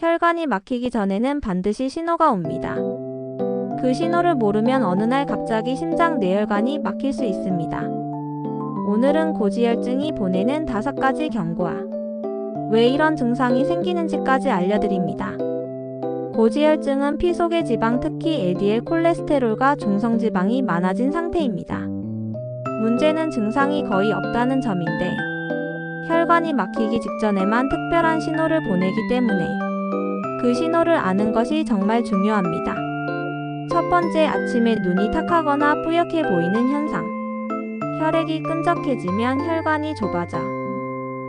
혈관이 막히기 전에는 반드시 신호가 옵니다. 그 신호를 모르면 어느 날 갑자기 심장 내혈관이 막힐 수 있습니다. 오늘은 고지혈증이 보내는 다섯 가지 경고와 왜 이런 증상이 생기는지까지 알려드립니다. 고지혈증은 피 속의 지방, 특히 LDL 콜레스테롤과 중성지방이 많아진 상태입니다. 문제는 증상이 거의 없다는 점인데, 혈관이 막히기 직전에만 특별한 신호를 보내기 때문에 그 신호를 아는 것이 정말 중요합니다. 첫 번째 아침에 눈이 탁하거나 뿌옇게 보이는 현상. 혈액이 끈적해지면 혈관이 좁아져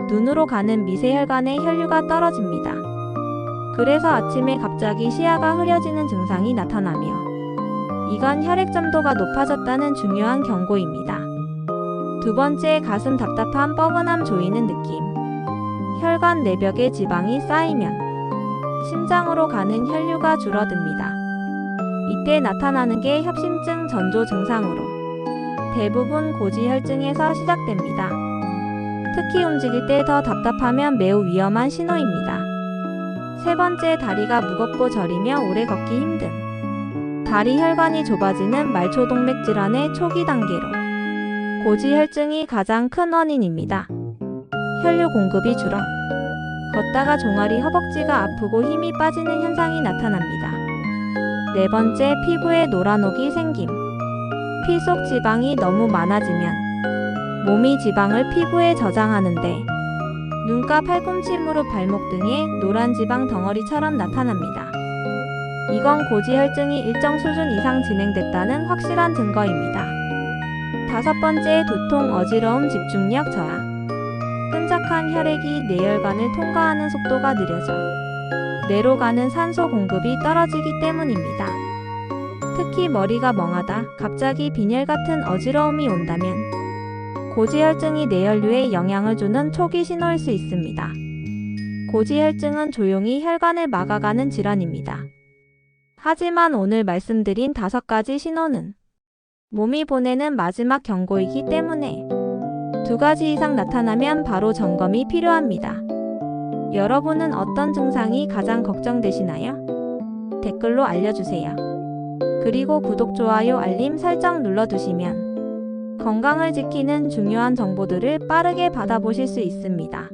눈으로 가는 미세혈관의 혈류가 떨어집니다. 그래서 아침에 갑자기 시야가 흐려지는 증상이 나타나며 이건 혈액 점도가 높아졌다는 중요한 경고입니다. 두 번째 가슴 답답한 뻐근함 조이는 느낌. 혈관 내벽에 지방이 쌓이면 심장으로 가는 혈류가 줄어듭니다. 이때 나타나는 게 협심증 전조 증상으로 대부분 고지혈증에서 시작됩니다. 특히 움직일 때 더 답답하면 매우 위험한 신호입니다. 세 번째 다리가 무겁고 저리며 오래 걷기 힘듦. 다리 혈관이 좁아지는 말초동맥 질환의 초기 단계로 고지혈증이 가장 큰 원인입니다. 혈류 공급이 줄어 걷다가 종아리 허벅지가 아프고 힘이 빠지는 현상이 나타납니다. 네 번째 피부에 노란옥이 생김. 피 속 지방이 너무 많아지면 몸이 지방을 피부에 저장하는데 눈가 팔꿈치 무릎 발목 등에 노란 지방 덩어리처럼 나타납니다. 이건 고지혈증이 일정 수준 이상 진행됐다는 확실한 증거입니다. 다섯 번째 두통, 어지러움, 집중력 저하. 끈적한 혈액이 뇌혈관을 통과하는 속도가 느려져 뇌로 가는 산소 공급이 떨어지기 때문입니다. 특히 머리가 멍하다, 갑자기 빈혈 같은 어지러움이 온다면 고지혈증이 뇌혈류에 영향을 주는 초기 신호일 수 있습니다. 고지혈증은 조용히 혈관을 막아가는 질환입니다. 하지만 오늘 말씀드린 다섯 가지 신호는 몸이 보내는 마지막 경고이기 때문에 두 가지 이상 나타나면 바로 점검이 필요합니다. 여러분은 어떤 증상이 가장 걱정되시나요? 댓글로 알려주세요. 그리고 구독, 좋아요, 알림 설정 눌러두시면 건강을 지키는 중요한 정보들을 빠르게 받아보실 수 있습니다.